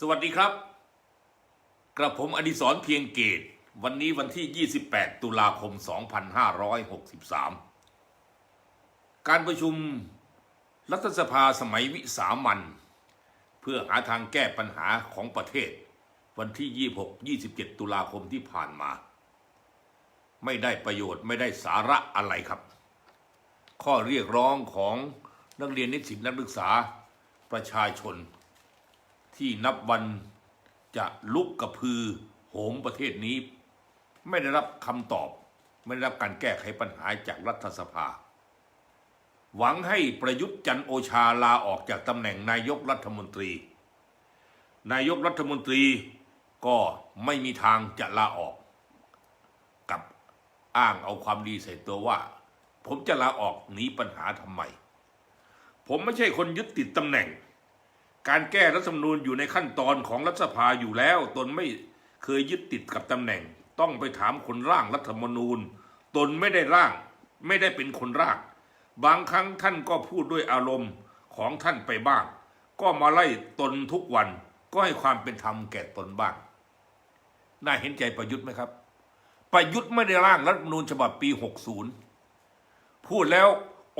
สวัสดีครับ กระผมอดิศรเพียงเกต วันนี้วันที่ 28 ตุลาคม 2563 การประชุมรัฐสภาสมัยวิสามัน เพื่อหาทางแก้ปัญหาของประเทศ วันที่ 26 27 ตุลาคมที่ผ่านมา ไม่ได้ประโยชน์ไม่ได้สาระอะไรครับ ข้อเรียกร้องของนักเรียนนิสิตนักศึกษาประชาชน ที่นับวันจะลุกกระพือโหมประเทศนี้ ไม่ได้รับคำตอบ ไม่ได้รับการแก้ไขปัญหาจากรัฐสภา หวังให้ประยุทธ์จันโอชาลาออกจากตำแหน่งนายกรัฐมนตรี นายกรัฐมนตรีก็ไม่มีทางจะลาออก กับอ้างเอาความดีใส่ตัวว่า ผมจะลาออกหนีปัญหาทำไม ผมไม่ใช่คนยึดติดตำแหน่ง การแก้รัฐธรรมนูญอยู่ในขั้นตอนของรัฐสภาอยู่แล้ว ตนไม่เคยยึดติดกับตำแหน่ง ต้องไปถามคนร่างรัฐธรรมนูญ ตนไม่ได้ร่าง ไม่ได้เป็นคนร่าง บางครั้งท่านก็พูดด้วยอารมณ์ของท่านไปบ้าง ก็มาไล่ตนทุกวัน ก็ให้ความเป็นธรรมแก่ตนบ้าง น่าเห็นใจประยุทธ์ไหมครับ ประยุทธ์ไม่ได้ร่างรัฐธรรมนูญฉบับปี 60 พูดแล้ว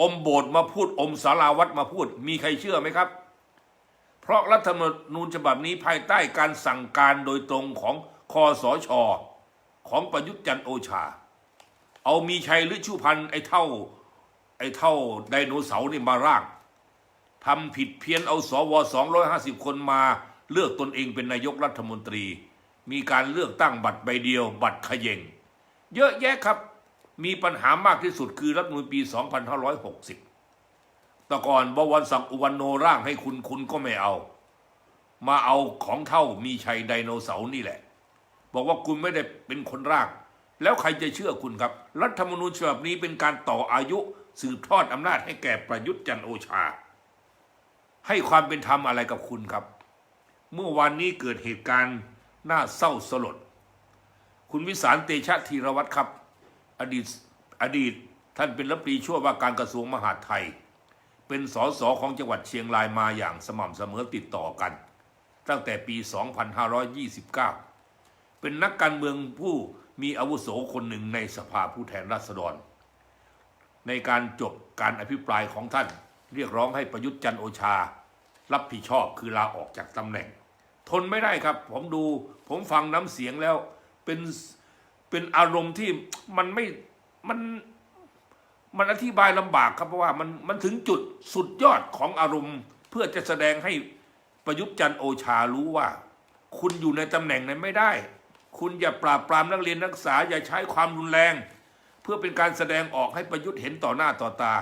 อมโบสมาพูดอมสาราวัดมาพูด มีใครเชื่อไหมครับ เพราะรัฐธรรมนูญฉบับนี้ภายใต้การสั่งการโดยตรงของคอสชของประยุทธ์จันโอชา เอามีชัยหรือชูพันธ์ไอ้เท่า ไอ้เท่าไดโนเสาร์นี่มาร่างทำผิดเพี้ยนเอาสว250 คนมาเลือกตนเองเป็นนายกรัฐมนตรี มีการเลือกตั้งบัตรใบเดียว บัตรขยงเยอะแยะครับ มีปัญหามากที่สุดคือรัฐมนูญปี 2560 ต่ก่อนบวรศักดิ์อุวันโนร่างให้คุณคุณก็ไม่เอา มาเอาของเท่ามีชัยไดโนเสาร์นี่แหละ บอกว่าคุณไม่ได้เป็นคนร่าง แล้วใครจะเชื่อคุณครับ รัฐธรรมนูญฉบับนี้เป็นการต่ออายุสืบทอดอำนาจให้แก่ประยุทธ์จันโอชา ให้ความเป็นธรรมอะไรกับคุณครับ เมื่อวานนี้เกิดเหตุการณ์น่าเศร้าสลด คุณวิสารเตชะธีรวัตรครับ อดีตอดีตท่านเป็นรัฐมนตรีช่วยว่าการกระทรวงมหาดไทย เป็นสสของจังหวัดเชียงรายมาอย่างสม่ำเสมอติดต่อกัน ตั้งแต่ปี 2529 เป็นนักการเมืองผู้มีอาวุโสคนหนึ่งในสภาผู้แทนราษฎร ในการจบการอภิปรายของท่านเรียกร้องให้ประยุทธ์จันโอชา รับผิดชอบคือลาออกจากตำแหน่ง ทนไม่ได้ครับ ผมดู ผมฟังน้ำเสียงแล้วเป็นเป็นอารมณ์ที่มันไม่มัน มันอธิบายลำบากครับเพราะว่ามันมันถึงจุดสุดยอดของอารมณ์ เพื่อจะแสดงให้ประยุทธ์จันโอชารู้ว่า คุณอยู่ในตำแหน่งนั้นไม่ได้ คุณอย่าปราบปรามนักเรียนนักศึกษาอย่าใช้ความรุนแรง เพื่อเป็นการแสดงออกให้ประยุทธ์เห็นต่อหน้าต่อตา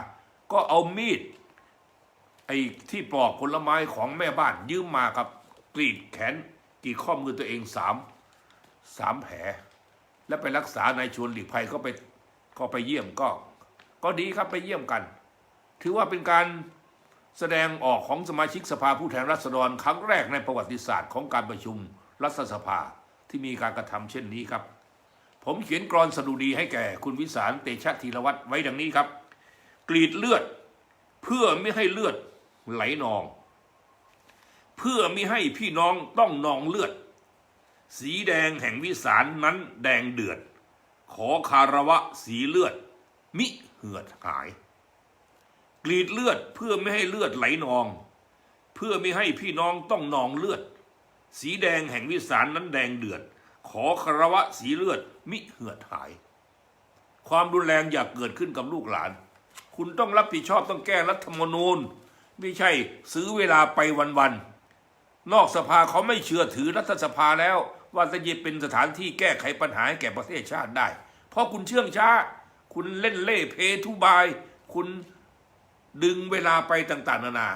ก็เอามีดไอ้ที่ปลอกผลไม้ของแม่บ้านยืมมาครับกรีดแขนกรีดข้อมือตัวเองสามสามแผล แล้วไปรักษานายชวนหลีกภัยก็ไปก็ไปเยี่ยมก็ ก็ดีครับไปเยี่ยมกัน ถือว่าเป็นการแสดงออกของสมาชิกสภาผู้แทนราษฎรครั้งแรกในประวัติศาสตร์ของการประชุมรัฐสภาที่มีการกระทำเช่นนี้ครับ ผมเขียนกรอนสดุดีให้แก่คุณวิสารเตชะธีรวัตรไว้ดังนี้ครับ กรีดเลือดเพื่อไม่ให้เลือดไหลนอง เพื่อไม่ให้พี่น้องต้องนองเลือด สีแดงแห่งวิสารนั้นแดงเดือด ขอคารวะสีเลือด มิเหือดหาย กรีดเลือดเพื่อไม่ให้เลือดไหลนอง เพื่อไม่ให้พี่น้องต้องนองเลือด สีแดงแห่งวิสารนั้นแดงเดือด ขอคารวะสีเลือดมิเหือดหาย ความรุนแรงอย่าเกิดขึ้นกับลูกหลาน คุณต้องรับผิดชอบต้องแก้รัฐธรรมนูญ ไม่ใช่ซื้อเวลาไปวันๆนอกสภาเขาไม่เชื่อถือรัฐสภาแล้วว่าจะเป็นสถานที่แก้ไขปัญหาให้แก่ประเทศชาติได้ เพราะคุณเชื่องช้า คุณเล่นเล่เพทุบาย คุณดึงเวลาไปต่าง ๆ นานา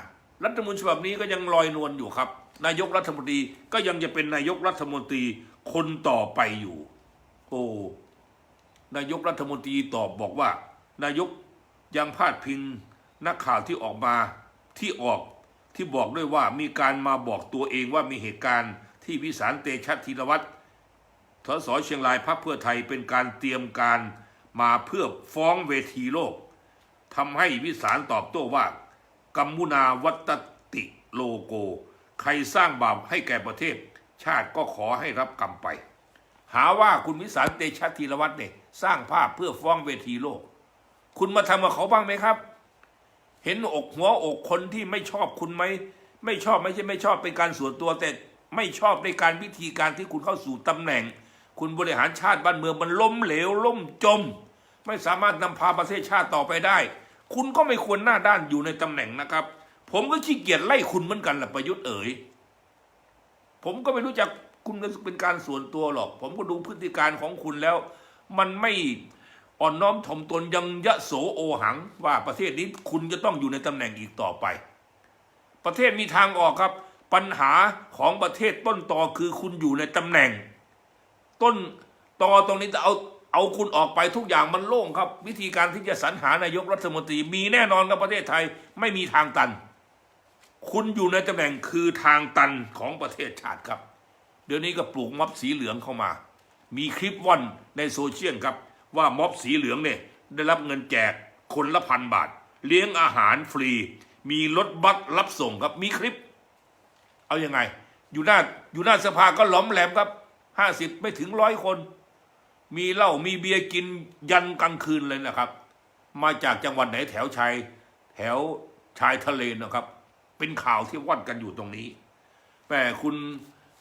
รัฐมนูญฉบับนี้ก็ยังลอยนวลอยู่ครับ นายกรัฐมนตรีก็ยังจะเป็นนายกรัฐมนตรีคนต่อไปอยู่ โอ้นายกรัฐมนตรีตอบบอกว่า นายกยังพาดพิงนักข่าวที่ออกมาที่ออกที่บอกด้วยว่ามีการมาบอกตัวเองว่ามีเหตุการณ์ที่วิสารเตชะธีรวัตรสสเชียงรายพักเพื่อไทยเป็นการเตรียมการ มาเพื่อฟ้องเวทีโลกทำให้วิสารตอบโต้ว่า กัมมุนาวัตติโลโก ใครสร้างบาปให้แก่ประเทศ ชาติก็ขอให้รับกรรมไป หาว่าคุณวิสารเตชะธีรวัตรเนี่ยสร้างภาพเพื่อฟ้องเวทีโลก คุณมาทำกับเขาบ้างไหมครับ เห็นอกหัวอกคนที่ไม่ชอบคุณไหมไม่ชอบไม่ใช่ไม่ชอบเป็นการส่วนตัวแต่ไม่ชอบในการวิธีการที่คุณเข้าสู่ตำแหน่ง คุณบริหารชาติบ้านเมืองมันล้มเหลวล่มจม ไม่สามารถนำพาประเทศชาติต่อไปได้ คุณก็ไม่ควรหน้าด้านอยู่ในตำแหน่งนะครับ ผมก็ขี้เกียจไล่คุณเหมือนกันแหละประยุทธ์เอ๋ยผมก็ไม่รู้จักคุณเป็นการส่วนตัวหรอก ผมก็ดูพฤติการของคุณแล้ว มันไม่อ่อนน้อมถ่อมตนยังยะโสโอหัง ว่าประเทศนี้คุณจะต้องอยู่ในตำแหน่งอีกต่อไป ประเทศมีทางออกครับ ปัญหาของประเทศต้นตอคือคุณอยู่ในตำแหน่ง ต้นตอตรงนี้จะเอาเอาคุณออกไปทุกอย่างมันโล่งครับ วิธีการที่จะสรรหานายกรัฐมนตรี มีแน่นอนกับประเทศไทยไม่มีทางตัน คุณอยู่ในตำแหน่งคือทางตันของประเทศชาติครับ เดี๋ยวนี้ก็ปลูกม็อบสีเหลืองเข้ามา มีคลิปว่อนในโซเชียลครับ ว่าม็อบสีเหลืองเนี่ยได้รับเงินแจกคนละพันบาท เลี้ยงอาหารฟรี มีรถบัสรับส่งครับมีคลิป เอาอยัางไง อยู่หน้าอยู่หน้าสภาก็หล้อมแหลมครับ ห้าสิบไม่ถึงร้อยคน มีเหล้ามีเบียร์กินยันกลางคืนเลยนะครับ มาจากจังหวัดไหนแถวชายแถวชายทะเลนะครับ เป็นข่าวที่ว่อนกันอยู่ตรงนี้แต่คุณ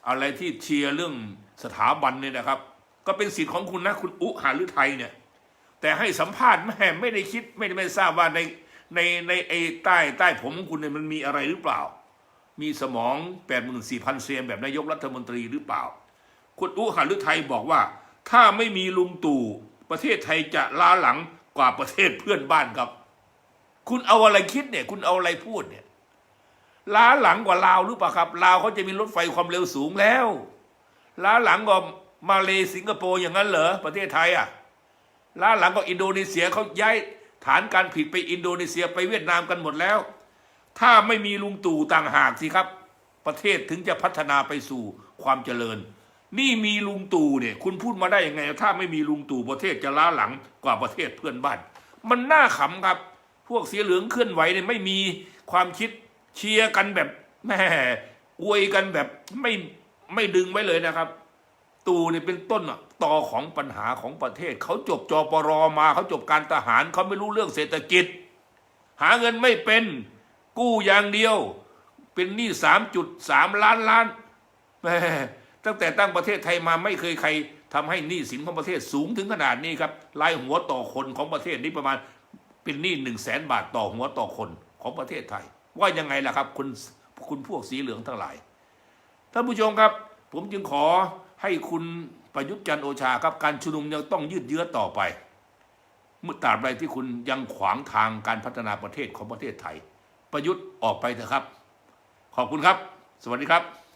อะไรที่เชียร์เรื่องสถาบันเนี่ยนะครับ ก็เป็นสิทธิ์ของคุณนะคุณอุหาฤทัยเนี่ย แต่ให้สัมภาษณ์แม่ไม่ได้คิดไม่ได้ไม่ทราบว่าในในในไอ้ใต้ใต้ผมของคุณเนี่ยมันมีอะไรหรือเปล่า มีสมอง 8 4 0 0 0 เซียนแบบนายกรัฐมนตรีหรือเปล่า คุณอุหาฤทัยบอกว่า ถ้าไม่มีลุงตู่ประเทศไทยจะล้าหลังกว่าประเทศเพื่อนบ้านครับ คุณเอาอะไรคิดเนี่ย คุณเอาอะไรพูดเนี่ย ล้าหลังกว่าลาวหรือเปล่าครับลาวเขาจะมีรถไฟความเร็วสูงแล้ว ล้าหลังกว่ามาเลสิงคโปร์อย่างนั้นเหรอประเทศไทยอะล้าหลังกว่าอินโดนีเซียเขาย้ายฐานการผลิตไปอินโดนีเซียไปเวียดนามกันหมดแล้ว ถ้าไม่มีลุงตู่ต่างหากสิครับ ประเทศถึงจะพัฒนาไปสู่ความเจริญ นี่มีลุงตู่เนี่ย คุณพูดมาได้ยังไง ถ้าไม่มีลุงตู่ประเทศจะล้าหลังกว่าประเทศเพื่อนบ้าน มันน่าขำครับ พวกเสียเหลืองเคลื่อนไหวเนี่ยไม่มีความคิดเชียร์กันแบบแม่อวยกันแบบไม่ไม่ดึงไว้เลยนะครับ ตู่เนี่ยเป็นต้นอะตอของปัญหาของประเทศ เขาจบจปรมาเขาจบการทหารเขาไม่รู้เรื่องเศรษฐกิจ หาเงินไม่เป็นกู้อย่างเดียว เป็นหนี้สามจุดสามล้านล้านแม่ ตั้งแต่ตั้งประเทศไทยมาไม่เคยใครทำให้หนี้สินของประเทศสูงถึงขนาดนี้ครับรายหัวต่อคนของประเทศนี้ประมาณเป็นหนี้หนึ่งแสนบาทต่อหัวต่อคนของประเทศไทย ว่ายังไงล่ะครับคุณคุณพวกสีเหลืองทั้งหลายท่านผู้ชมครับ ผมจึงขอให้คุณประยุทธ์จันโอชาครับการชุมนุมยังต้องยืดเยื้อต่อไปเมื่อตราบใดที่คุณยังขวางทางการพัฒนาประเทศของประเทศไทย ประยุทธ์ออกไปเถอะครับ ขอบคุณครับ สวัสดีครับ